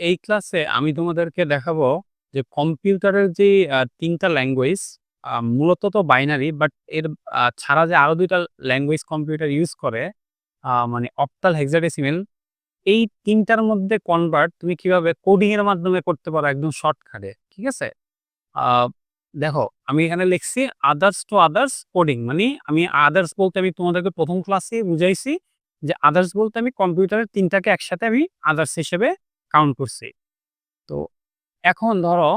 এই ক্লাসে আমি তোমাদেরকে দেখাবো যে কম্পিউটারের যে ৩ ল্যাঙ্গুয়েজ মূলত তো বাইনারি, বাট এর ছাড়া যে আরও দুইটা ল্যাঙ্গুয়েজ কম্পিউটার ইউজ করে মানে অক্টাল হেক্সাডেসিমেল, এই তিনটার মধ্যে কনভার্ট তুমি কীভাবে কোডিং এর মাধ্যমে করতে পারো একদম শর্টকাটে। ঠিক আছে? আ, দেখো, আমি এখানে লিখছি আদার্স টু আদার্স কোডিং মানে আমি আদার্স বলতে আমি তোমাদেরকে প্রথম ক্লাসেই বুঝাইছি যে আদার্স বলতে আমি কম্পিউটারের তিনটাকে একসাথে আমি আদার্স হিসেবে কাউন্ট করছি। তো এখন ধরো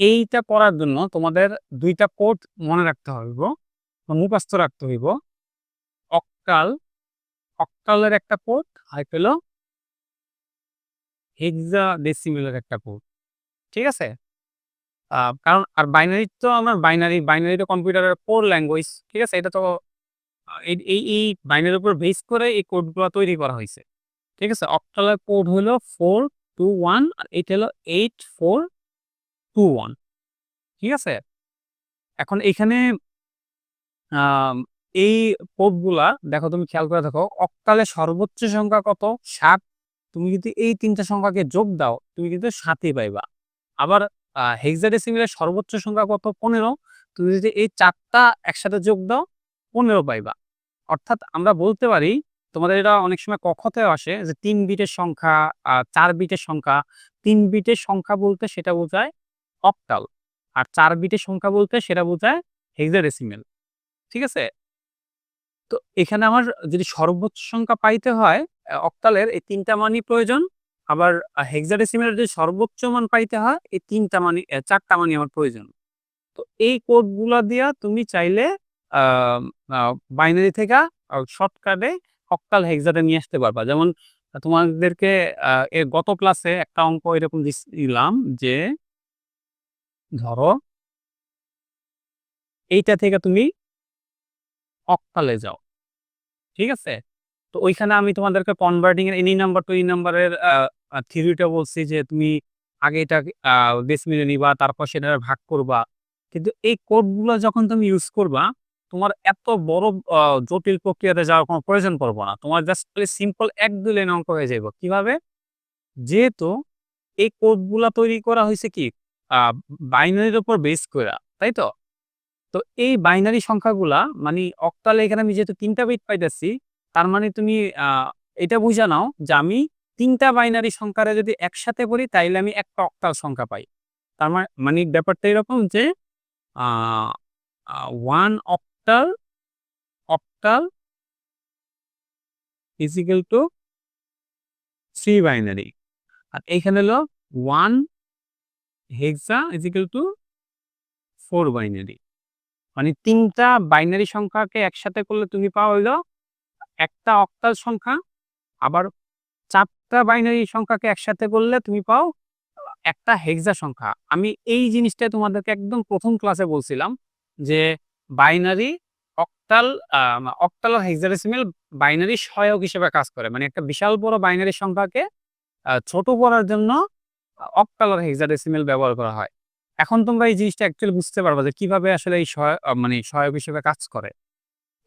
এইটা করার জন্য তোমাদের ২ টা কোড মনে রাখতে হইব বা মুখস্থ রাখতে হইব। অক্টাল, অক্টালের একটা কোড আরেকটা হলো হেক্সাডেসিমেল এর একটা কোড। ঠিক আছে? কারণ আর বাইনারি তো আমার বাইনারি, বাইনারি তো কম্পিউটারের কোর ল্যাঙ্গুয়েজ। ঠিক আছে? এটা তো এই বাইনারির উপর বেস করে এই কোডগুলা তৈরি করা হইছে। ঠিক আছে? অক্টালের কোড হলো 421 আর এটা হলো 8421 ঠিক আছে? এখন এখানে এই কোডগুলা দেখো তুমি খেয়াল করে দেখো অক্টালের সর্বোচ্চ সংখ্যা কত? সাত তুমি যদি এই তিনটা সংখ্যাকে যোগ দাও, তুমি কিন্তু সাতই পাইবা। আবার হেক্সাডেসিমেলের সর্বোচ্চ সংখ্যা কত? ১৫ তুমি যদি এই চারটা একসাথে যোগ দাও ১৫ পাইবা। অর্থাৎ আমরা বলতে পারি তোমাদের এটা অনেক সময় ক, খ তেও আসে যে তিন বিটের সংখ্যা, ৪ বিটের সংখ্যা। তিন বিটের সংখ্যা বলতে সেটা বোঝায় অক্টাল। আর চার বিটের সংখ্যা বলতে সেটা বোঝায় হেক্সাডেসিমেল। ঠিক আছে? তো এখানে আমার যদি সর্বোচ্চ সংখ্যা পাইতে হয় অক্টালের এই ৩ টা মানই প্রয়োজন। আবার হেক্সাডেসিমেলের যদি সর্বোচ্চ মান পাইতে হয় এই ৩ টা মানই অ্যা ৪ টা মানই আমার প্রয়োজন। তো এই কোডগুলা দিয়া তুমি চাইলে বাইনারি থেকে শর্টকাটে অক্টাল হেক্সাডে নিয়ে আসতে পারবা। যেমন তোমাদেরকে এর গত ক্লাসে একটা অঙ্ক এরকম দিছিলাম যে ধরো এইটা থেকে তুমি অক্টালে যাও। ঠিক আছে? তো ওইখানে আমি তোমাদেরকে কনভার্টিং এর এনি নাম্বার টু এনি নাম্বারের থিওরিটা বলছি যে তুমি আগে এটা আ ডেসিমেলে নিবা তারপর সেটা ভাগ করবা। কিন্তু এই কোডগুলা যখন তুমি ইউজ করবা, তোমার এত বড় জটিল প্রক্রিয়াতে যাওয়ার কোন প্রয়োজন পড়ব না। তোমার জাস্ট খালি সিম্পল ১-২ লাইন অঙ্ক হয়ে যাইব। কীভাবে? যেহেতু এই কোডগুলা তৈরি করা হইছে কি বাইনারির উপর বেস কইরা। তাই তো? তো এই বাইনারি সংখ্যাগুলা মানি অক্টালে এখানে আমি যেহেতু ৩ টা বিট পাইতেছি, তার মানে তুমি এটা বুঝা নাও যে আমি ৩ টা বাইনারি সংখ্যারে যদি একসাথে করি তাইলে আমি একটা অক্টাল সংখ্যা পাই। তার মানে ব্যাপারটা এরকম যে আ আ 1 octal, octal is equal to 3 binary. আর এইখানে হলো 1 হেক্সা ইকুয়াল টু 4 বাইনারি। মানে ৩ টা বাইনারি সংখ্যাকে একসাথে করলে তুমি পাও হইল একটা অক্টাল সংখ্যা। আবার ৪ টা বাইনারি সংখ্যাকে একসাথে করলে তুমি পাও একটা হেক্সা সংখ্যা। আমি এই জিনিসটাই তোমাদেরকে একদম ১ম ক্লাসে বলছিলাম যে বাইনারি, অক্টাল অক্টাল আর হেক্সাডেসিমেল বাইনারি সহায়ক হিসেবে কাজ করে। মানে একটা বিশাল বড় বাইনারি সংখ্যাকে ছোট করার জন্য অক্টাল আর হেক্সাডেসিমেল ব্যবহার করা হয়। এখন তোমরা এই জিনিসটা অ্যাকচুয়ালি বুঝতে পারবা যে কীভাবে আসলে এই মানে সহায়ক হিসেবে কাজ করে।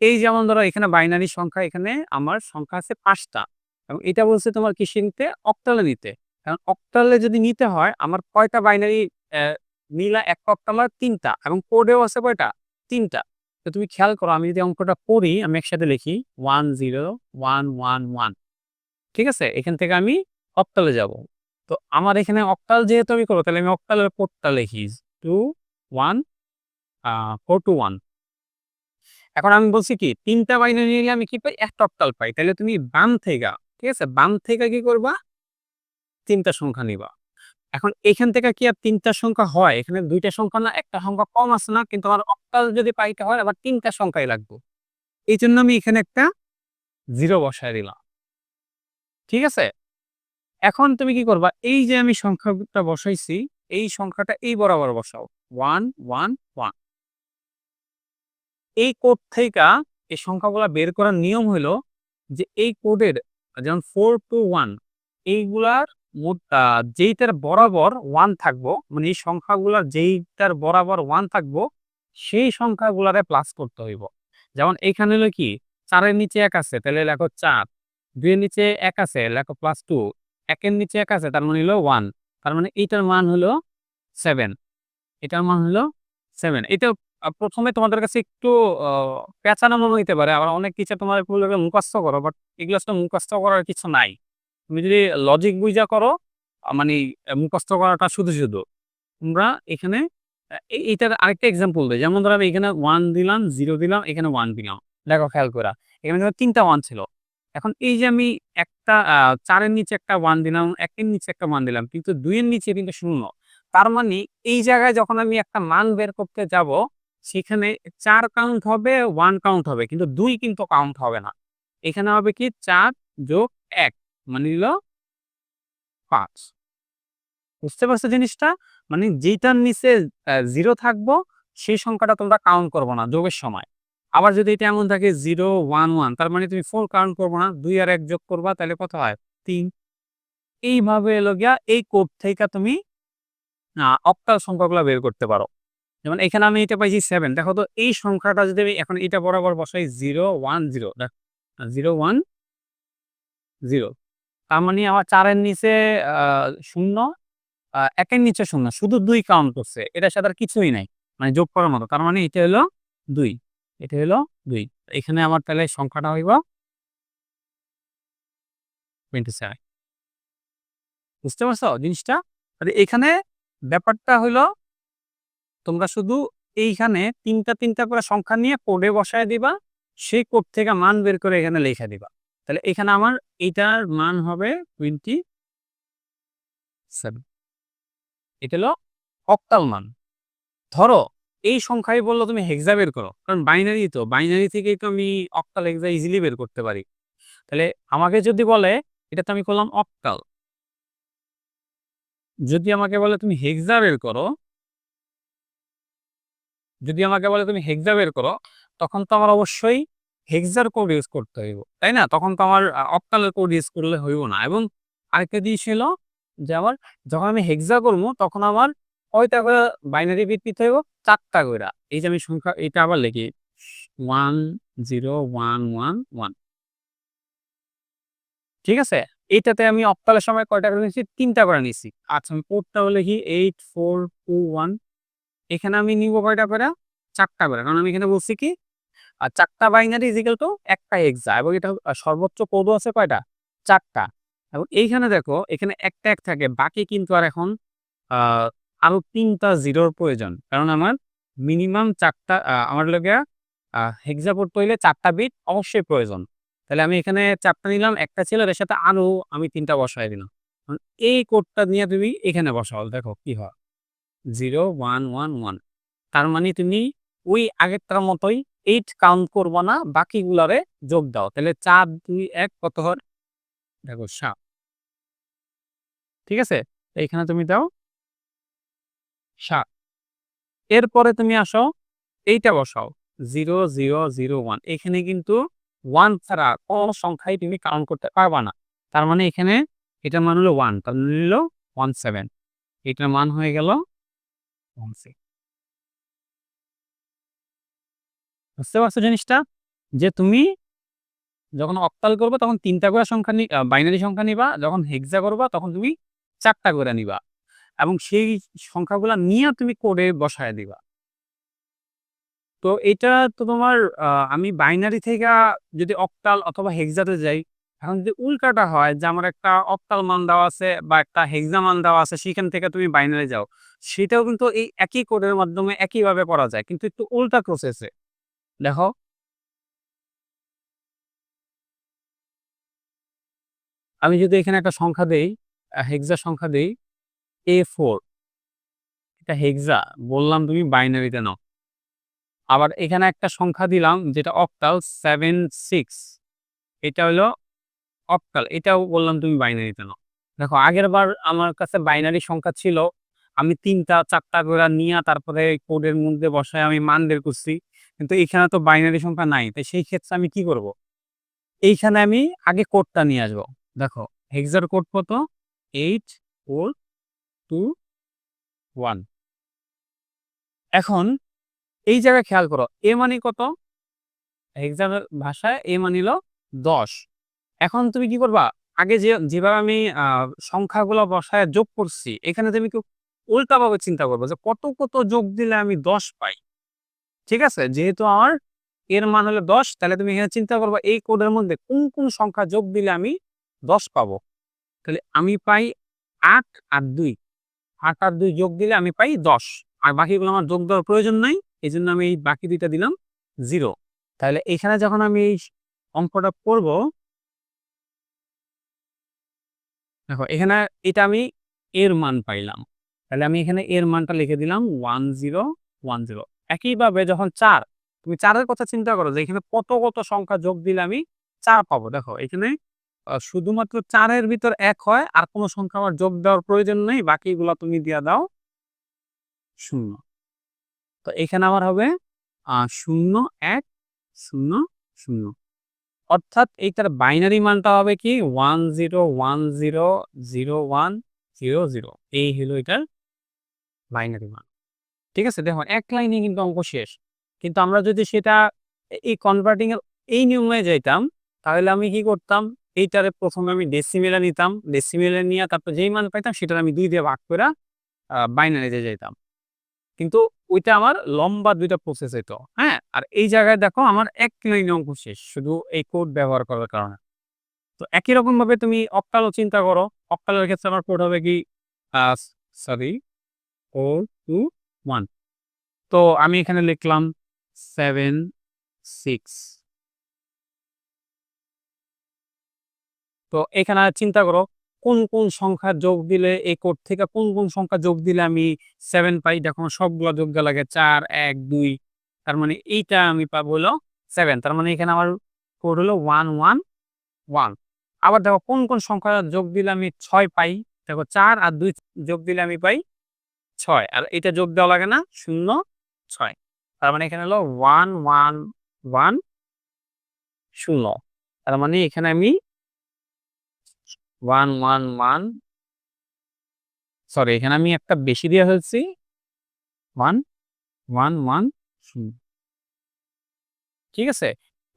এই যেমন ধরো এখানে বাইনারি সংখ্যা এখানে আমার সংখ্যা আছে পাঁচটা এবং এটা বলছে তোমার কিসে নিতে? অক্টালে নিতে। কারণ অক্টালে যদি নিতে হয় আমার কয়টা বাইনারি অ্যা মিলা একটা অক্টাল হয় ৩ টা এবং কোডেও আছে কয়টা? ৩ টা। তো তুমি খেয়াল করো আমি যদি অঙ্কটা করি আমি একসাথে লিখি 10111 ঠিক আছে? এখান থেকে আমি অক্টালে যাব। তো আমার এখানে অক্টাল যেহেতু আমি করব তাহলে আমি অক্টালের কোডটা লিখি 21 টু 421 এখন আমি বলছি কি ৩ টা বাইনারি নিলে আমি কি পাই? একটা অক্টাল পাই। তাহলে তুমি বাম থেইকা, ঠিক আছে? বাম থেকে কি করবা? তিনটা সংখ্যা নিবা। এখন এখান থেকে কি আর তিনটা সংখ্যা হয়? এখানে দুইটা সংখ্যা না, একটা সংখ্যা কম আছে না? কিন্তু আমার অক্টাল যদি পাইতে হয় আবার তিনটা সংখ্যাই লাগবে এই জন্য আমি এখানে একটা জিরো বসায় দিলাম। ঠিক আছে? এখন তুমি কি করবা? এই যে আমি সংখ্যাটা বসাইছি, এই সংখ্যাটা এই বরাবর বসাও। 111 এই কোড থেকে এই সংখ্যাগুলা বের করার নিয়ম হইল যে এই কোডের যেমন 421 এইগুলার মোট আ যেইটার বরাবর 1 থাকব, মানে এই সংখ্যাগুলার যেইটার বরাবর 1 থাকব, সেই সংখ্যাগুলারে প্লাস করতে হইব। যেমন এখানে হলো কি চারের নিচে এক আছে তাহলে লেখো ৪, ২ এর নিচে এক আছে লেখো +2, একের নিচে এক আছে তার মানে হলো ওয়ান তার মানে এইটার মান হলো সেভেন এটার মান হলো সেভেন এটা প্রথমে তোমাদের কাছে একটু পেঁচানো মনে হইতে পারে আবার অনেক কিছু তোমার মুখস্থ করো বাট এগুলো মুখস্থ করার কিছু নাই। তুমি যদি লজিক বুঝা করো মানে মুখস্থ করাটা শুধু শুধু, তোমরা এখানে এই- এইটার আরেকটা এক্সাম্পল দেয় যেমন ধরো আমি এখানে ওয়ান দিলাম জিরো দিলাম, এখানে ওয়ান দিলাম। দেখো খেয়াল করা, এখানে ধরো তিনটা ওয়ান ছিল। এখন এই যে আমি একটা চারের নিচে একটা ওয়ান দিলাম, একের নিচে একটা ওয়ান দিলাম, কিন্তু দুইয়ের নিচে কিন্তু শূন্য। তার মানে এই জায়গায় যখন আমি একটা মান বের করতে যাব, সেখানে চার কাউন্ট হবে ওয়ান কাউন্ট হবে, কিন্তু দুই কিন্তু কাউন্ট হবে না। এখানে হবে কি, চার যোগ এক। মানে নিল পাঁচ। বুঝতে পারছ জিনিসটা? মানে যেটার নিচে জিরো থাকব, সেই সংখ্যাটা তোমরা কাউন্ট করব না যোগের সময়। আবার যদি এটা এমন থাকে জিরো ওয়ান ওয়ান তার মানে তুমি ফোর কাউন্ট করব না, দুই আর এক যোগ করবা, তাহলে কত হয়? তিন। এইভাবে এলো গিয়া এই কোড থেকে তুমি অক্টাল সংখ্যাগুলো বের করতে পারো। যেমন এখানে আমি এটা পাইছি সেভেন দেখো তো, এই সংখ্যাটা যদি আমি এখন এটা বরাবর বসাই zero one zero zero one zero তার মানে আমার চারের নিচে শূন্য একের নিচে শূন্য, শুধু দুই কাউন্ট করছে এটার সাথে কিছুই নাই মানে যোগ করার মতো, তার মানে এটা হলো দুই, এটা হলো দুই এখানে আমার তাহলে সংখ্যাটা হইব বুঝতে পারছ জিনিসটা? তাহলে এখানে ব্যাপারটা হলো তোমরা শুধু এইখানে তিনটা তিনটা করে সংখ্যা নিয়ে কোডে বসায় দিবা, সেই কোড থেকে মান বের করে এখানে লিখে দিবা। তাহলে এখানে আমার এইটার মান হবে টোয়েন্টি সেভেন এটা হলো অক্টাল মান। ধরো, এই সংখ্যায় বলল তুমি হেক্সা বের করো, কারণ বাইনারি তো বাইনারি থেকে তো আমি অক্টাল হেক্সা ইজিলি বের করতে পারি। তাহলে আমাকে যদি বলে, এটা তো আমি করলাম অক্টাল যদি আমাকে বলে তুমি হেক্সা বের করো, যদি আমাকে বলে তুমি হেক্সা বের করো, তখন তো আমার অবশ্যই হেক্সার কোড ইউজ করতে হইব, তাই না? তখন তো আমার অক্টালের কোড ইউজ করলে হইব না। এবং আরেকটা জিনিস ছিল যে আমার যখন আমি হেক্সা করব, তখন আমার কয়টা করে বাইনারি ভিত্তিতে হইব? চারটা করে এই যে আমি সংখ্যা, এটা আবার লিখি। One zero one one one ঠিক আছে? এইটাতে আমি অক্টালের সময় কয়টা করে নিয়েছি? তিনটা করে নিয়েছি। আচ্ছা আমি কোডটা লিখি এইট ফোর টু ওয়ান এখানে আমি নিব কয়টা করে? চারটা করে। কারণ আমি এখানে বলছি কি আর চারটা বাইনারি ইজিক্যাল টু একটা এক্সা এবং এটা সর্বোচ্চ কোডও আছে কয়টা? চারটা। এবং এইখানে দেখো, এখানে একটা এক থাকে, বাকি কিন্তু আর এখন আরও তিনটা জিরোর প্রয়োজন। কারণ আমার মিনিমাম চারটা আমার লোকে হেক্সা পড়তে চারটা বিট অবশ্যই প্রয়োজন। তাহলে আমি এখানে চারটা নিলাম, একটা ছিল এর সাথে আরও আমি তিনটা বসাই দিলাম। এই কোডটা নিয়ে তুমি এখানে বসাও, দেখো কি হয়। জিরো ওয়ান ওয়ান ওয়ান তার মানে তুমি ওই আগেরটার মতোই এইট কাউন্ট করব না, বাকিগুলারে যোগ দাও। তাহলে চার, দুই, এক, কত হয়? দেখো, সাত। ঠিক আছে? তো এখানে তুমি দাও সাত। এরপরে তুমি আসো, এইটা বসাও জিরো জিরো জিরো ওয়ান এখানে কিন্তু ওয়ান ছাড়া কোনো সংখ্যাই তুমি কাউন্ট করতে পারবা না। তার মানে এখানে এটার মান হলো ওয়ান তার মানে হলো ওয়ান সেভেন এটার মান হয়ে গেল ওয়ান সিক্স বুঝতে পারছ জিনিসটা? যে তুমি যখন অক্টাল করবে তখন তিনটা করে সংখ্যা বাইনারি সংখ্যা নিবা, যখন হেক্সা করবা তখন তুমি চারটা করে নিবা এবং সেই সংখ্যাগুলো নিয়ে তুমি কোডে বসায় দিবা। তো এটা তো তোমার আমি বাইনারি থেকে যদি অক্টাল অথবা হেক্সাতে যাই, এখন যদি উল্টাটা হয় যে আমার একটা অক্টাল মান দেওয়া আছে বা একটা হেক্সা মান দেওয়া আছে, সেখান থেকে তুমি বাইনারি যাও, সেটাও কিন্তু এই একই কোডের মাধ্যমে একইভাবে করা যায়, কিন্তু একটু উল্টা প্রসেসে দেখো। আমি যদি এখানে একটা সংখ্যা দেই হেক্সা সংখ্যা দেই, এ ফোর। এটা হেক্সা, বললাম তুমি বাইনারিতে নাও। আবার এখানে একটা সংখ্যা দিলাম যেটা অক্টাল, সেভেন, সিক্স। এটা হলো অক্টাল, এটাও বললাম তুমি বাইনারিতে নাও। দেখো, আগের বার আমার কাছে বাইনারি সংখ্যা ছিল, আমি তিনটা, চারটা করে নিয়ে তারপরে কোডের মধ্যে বসায় আমি মান বের করছি। কিন্তু এখানে তো বাইনারি সংখ্যা নাই। তাই সেই ক্ষেত্রে আমি কি করব? এইখানে আমি আগে কোডটা নিয়ে আসব। দেখো হেক্সার কোড কত? এইট ফোর টু ওয়ান এখন এই জায়গায় খেয়াল করো এ মানে কত? হেক্সার ভাষায় এ মানিল দশ। এখন তুমি কি করবা? আগে যে, যেভাবে আমি সংখ্যাগুলো বসায় যোগ করছি, এখানে তুমি একটু উল্টাভাবে চিন্তা করব যে কত কত যোগ দিলে আমি দশ পাই? ঠিক আছে? যেহেতু আমার এর মান হলো দশ, তাহলে তুমি এখানে চিন্তা করব এই কোডের মধ্যে কোন কোন সংখ্যা যোগ দিলে আমি দশ পাবো? তাহলে আমি পাই আট আর দুই। আট আর দুই যোগ দিলে আমি পাই দশ। আর বাকিগুলো আমার যোগ দেওয়ার প্রয়োজন নাই এই জন্য আমি এই বাকি দুইটা দিলাম জিরো। তাহলে এখানে যখন আমি এই অঙ্কটা করব, দেখো এখানে এটা আমি এর মান পাইলাম। তাহলে আমি এখানে এর মানটা লিখে দিলাম ওয়ান জিরো ওয়ান জিরো। একইভাবে যখন চার, তুমি চারের কথা চিন্তা করো যে, এখানে কত কত সংখ্যা যোগ দিলে আমি চার পাবো। দেখো, এখানে শুধুমাত্র চারের ভিতর এক হয়, আর কোনো সংখ্যা আমার যোগ দেওয়ার প্রয়োজন নেই, বাকিগুলো তুমি দিয়ে দাও শূন্য। তো এখানে আমার হবে শূন্য, এক, শূন্য শূন্য। অর্থাৎ এইটার বাইনারি মানটা হবে কি? One zero one zero zero, one, zero zero. এই হলো এটার বাইনারি মান। ঠিক আছে? দেখো এক লাইনে কিন্তু অঙ্ক শেষ। কিন্তু আমরা যদি সেটা এই কনভার্টিং এর এই নিয়মে যাইতাম, তাহলে আমি কি করতাম? এইটারে প্রথমে আমি ডেসিমেলে নিতাম। ডেসিমেলে নিয়ে তারপর যেই মান পাইতাম সেটা আমি দুই দিয়ে ভাগ করে বাইনারিতে যাইতাম। কিন্তু ওইটা আমার লম্বা দুইটা প্রসেস হইতো হ্যাঁ? আর এই জায়গায় দেখো, আমার এক লাইনে অঙ্ক শেষ, শুধু এই কোড ব্যবহার করার কারণে। তো একই রকম ভাবে তুমি অক্টালও চিন্তা করো। অক্টালের ক্ষেত্রে আমার কোড হবে কি? সরি ফোর টু ওয়ান তো আমি এখানে লিখলাম সেভেন সিক্স তো এখানে চিন্তা করো, কোন কোন সংখ্যা যোগ দিলে, এই কোড থেকে কোন কোন সংখ্যা যোগ দিলে আমি সেভেন পাই? দেখো, সবগুলো যোগ লাগে চার, এক, দুই। তার মানে এইটা আমি পাবো হলো সেভেন তার মানে এখানে আমার কোড হলো ওয়ান ওয়ান ওয়ান আবার দেখো, কোন কোন সংখ্যা যোগ দিলে আমি ছয় পাই? দেখো, চার আর দুই যোগ দিলে আমি পাই ছয়। আর এটা যোগ দেওয়া লাগে না, শূন্য, ছয়। তার মানে এখানে হলো ওয়ান ওয়ান ওয়ান শূন্য। তার মানে এখানে আমি ওয়ান ওয়ান ওয়ান সরি এখানে আমি একটা বেশি দিয়ে ফেলছি। ওয়ান ওয়ান ওয়ান শূন্য। ঠিক আছে?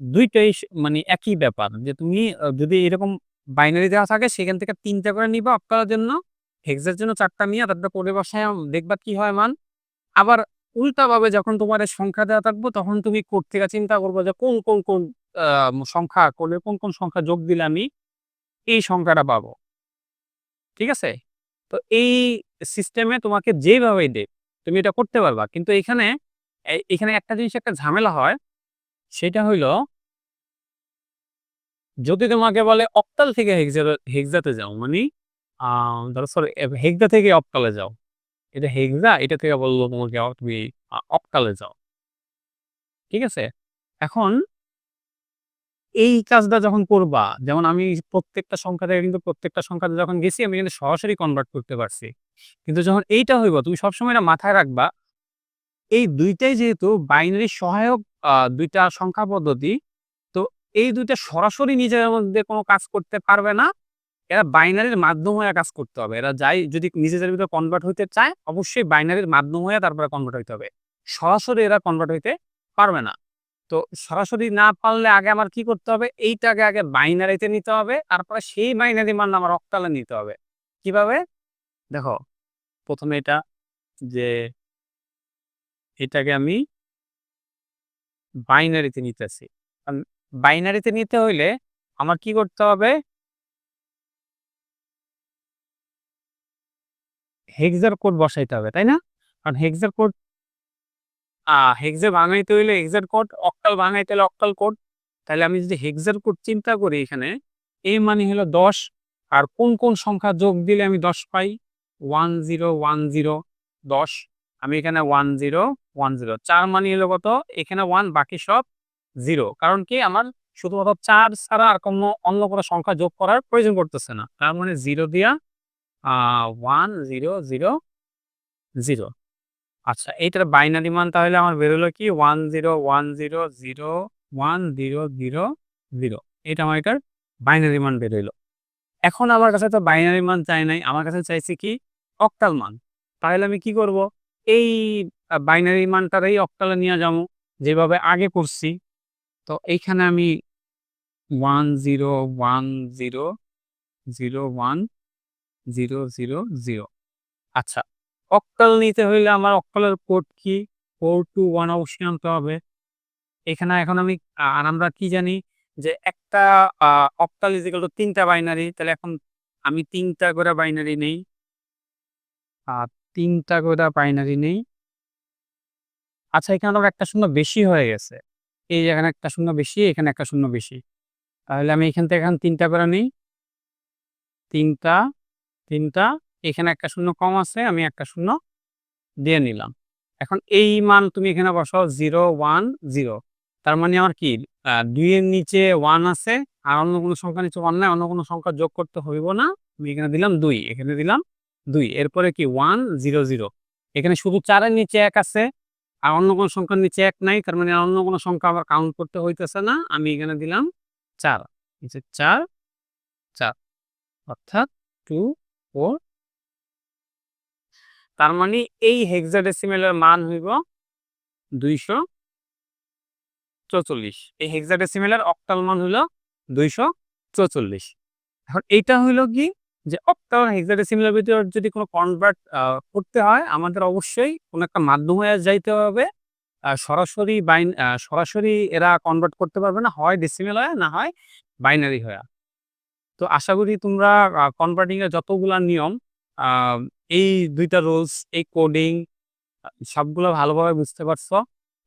দুইটাই মানে একই ব্যাপার। যে তুমি যদি এরকম বাইনারি দেওয়া থাকে, সেখান থেকে তিনটা করে নিবা অক্টালের জন্য। হেক্সের জন্য চারটা নিয়ে তারপরে করে বসায় দেখবা কি হয় মান? আবার উল্টাভাবে যখন তোমার সংখ্যা দেওয়া থাকব, তখন তুমি কোড থেকে চিন্তা করব যে কোন কোন কোন সংখ্যা করলে কোন কোন সংখ্যা যোগ দিলে আমি এই সংখ্যাটা পাবো। ঠিক আছে? তো এই সিস্টেমে তোমাকে যেভাবে দেব তুমি এটা করতে পারবা। কিন্তু এখানে এখানে একটা জিনিস, একটা ঝামেলা হয়, সেটা হইল যদি তোমাকে বলে অক্টাল থেকে হেক্সা, হেক্সাতে যাও মানে ধরো সরি হেক্সা থেকে অক্টালে যাও। এটা হেক্সা, এটা থেকে বলল তোমাকে তুমি অক্টালে যাও। ঠিক আছে? এখন এই কাজটা যখন করবা, যেমন আমি প্রত্যেকটা সংখ্যা থেকে কিন্তু প্রত্যেকটা সংখ্যাতে যখন গেছি, আমি কিন্তু সরাসরি কনভার্ট করতে পারছি। কিন্তু যখন এইটা হইব, তুমি সবসময় এটা মাথায় রাখবা, এই দুইটাই যেহেতু বাইনারি সহায়ক দুইটা সংখ্যা পদ্ধতি, তো এই দুইটা সরাসরি নিজের মধ্যে কোনো কাজ করতে পারবে না। এরা বাইনারির মাধ্যম হয়ে কাজ করতে হবে। এরা যাই, যদি নিজেদের ভিতরে কনভার্ট হইতে চায়, অবশ্যই বাইনারির মাধ্যম হয়ে তারপরে কনভার্ট হইতে হবে। সরাসরি এরা কনভার্ট হইতে পারবে না। তো সরাসরি না পারলে আগে আমার কি করতে হবে? এইটাকে আগে বাইনারিতে নিতে হবে, তারপরে সেই বাইনারি মান আমার অক্টালে নিতে হবে। কীভাবে? দেখো, প্রথমে এটা যে এটাকে আমি বাইনারিতে নিতেছি। কারণ বাইনারিতে নিতে হইলে আমার কি করতে হবে? হেক্সার কোড বসাইতে হবে, তাই না? কারণ হেক্সার কোড হেক্সে ভাঙাইতে হইলে হেক্সার কোড অক্টাল ভাঙাইতে হলে অক্টাল কোড তাহলে আমি যদি হেক্সার কোড চিন্তা করি এখানে এ মানে হলো দশ, আর কোন কোন সংখ্যা যোগ দিলে আমি দশ পাই? ওয়ান জিরো ওয়ান জিরো দশ। আমি এখানে ওয়ান জিরো ওয়ান জিরো চার মানে হলো কত? এখানে ওয়ান বাকি সব জিরো কারণ কি? আমার শুধুমাত্র চার ছাড়া আর কোনো অন্য কোনো সংখ্যা যোগ করার প্রয়োজন করতেছে না। তার মানে জিরো দিয়া ওয়ান জিরো জিরো জিরো আচ্ছা এইটার বাইনারি মান তাহলে আমার বেরোলো কি? One zero one zero zero one zero zero zero এটা আমার এটার বাইনারি মান বেরোইলো এখন আমার কাছে তো বাইনারি মান চাই নাই। আমার কাছে চাইছি কি? অক্টাল মান। তাহলে আমি কি করব? এই বাইনারি মানটারই অক্টালে নিয়ে যাব। যেভাবে আগে করছি। তো এইখানে আমি one zero one zero zero one zero zero zero. আচ্ছা অক্টাল নিতে হইলে আমার অক্টালের কোড কি? ফোর টু ওয়ান অবশ্যই আনতে হবে। এখানে এখন আমি আর আমরা কি জানি যে একটা অক্টাল ইজিক্যাল টু তিনটা বাইনারি তাহলে এখন আমি তিনটা করে বাইনারি নেই। আর তিনটা করে বাইনারি নেই। আচ্ছা এখানে আমার একটা শূন্য বেশি হয়ে গেছে। এই এখানে একটা শূন্য বেশি, এখানে একটা শূন্য বেশি। তাহলে আমি এখান থেকে এখন তিনটা করে নিই। তিনটা তিনটা, এখানে একটা শূন্য কম আছে, আমি একটা শূন্য দিয়ে নিলাম। এখন এই মান তুমি এখানে বসাও জিরো, ওয়ান, জিরো। তার মানে আমার কি? দুইয়ের নিচে ওয়ান আছে, আর অন্য কোনো সংখ্যা নিচে ওয়ান নাই, অন্য কোনো সংখ্যা যোগ করতে হইব না। আমি এখানে দিলাম দুই, এখানে দিলাম দুই। এরপরে কি? One, zero zero. এখানে শুধু চারের নিচে এক আছে, আর অন্য কোনো সংখ্যার নিচে এক নাই, তার মানে অন্য কোনো সংখ্যা আবার কাউন্ট করতে হইতেছে না। আমি এখানে দিলাম চার। নিচে চার চার। অর্থাৎ টু ফোর তার মানে এই হেক্সাডেসিমেলের মান হইব দুইশো চৌচল্লিশ। এই হেক্সাডেসিমেলের অক্টাল মান হইল দুইশো চৌচল্লিশ। এখন এইটা হইল কি? যে অক্টাল হেক্সাডেসিমেলের ভিতর যদি কোনো কনভার্ট করতে হয়, আমাদের অবশ্যই কোনো একটা মাধ্যম হয়ে যাইতে হবে। সরাসরি বাইন সরাসরি এরা কনভার্ট করতে পারবে না, হয় ডেসিমেল হয় না হয় বাইনারি হয়ে। তো আশা করি তোমরা কনভার্টিং এর যতগুলা নিয়ম এই দুইটা রুলস এই কোডিং সবগুলো ভালোভাবে বুঝতে পারছ।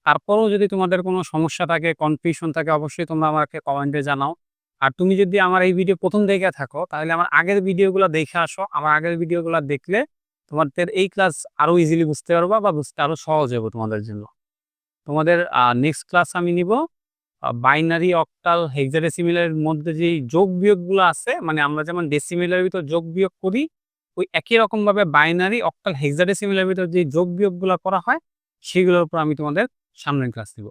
তারপরেও যদি তোমাদের কোনো সমস্যা থাকে কনফিউশন থাকে, অবশ্যই তোমরা আমাকে কমেন্টে জানাও। আর তুমি যদি আমার এই ভিডিও প্রথম দেখে থাকো, তাহলে আমার আগের ভিডিওগুলো দেখে আসো। আমার আগের ভিডিওগুলো দেখলে তোমাদের এই ক্লাস আরও ইজিলি বুঝতে পারবা বা বুঝতে আরও সহজ হবে তোমাদের জন্য। তোমাদের নেক্সট ক্লাস আমি নিব। বাইনারি অক্টাল হেক্সাডেসিমিলের মধ্যে যে যোগ বিয়োগগুলো আছে মানে আমরা যেমন ডেসিমিলের ভিতর যোগ বিয়োগ করি, ওই একই রকম ভাবে বাইনারি অক্টাল হেক্সাডেসিমিলের ভিতর যে যোগ বিয়োগগুলো করা হয়, সেগুলোর উপর আমি তোমাদের সামনের ক্লাস দিব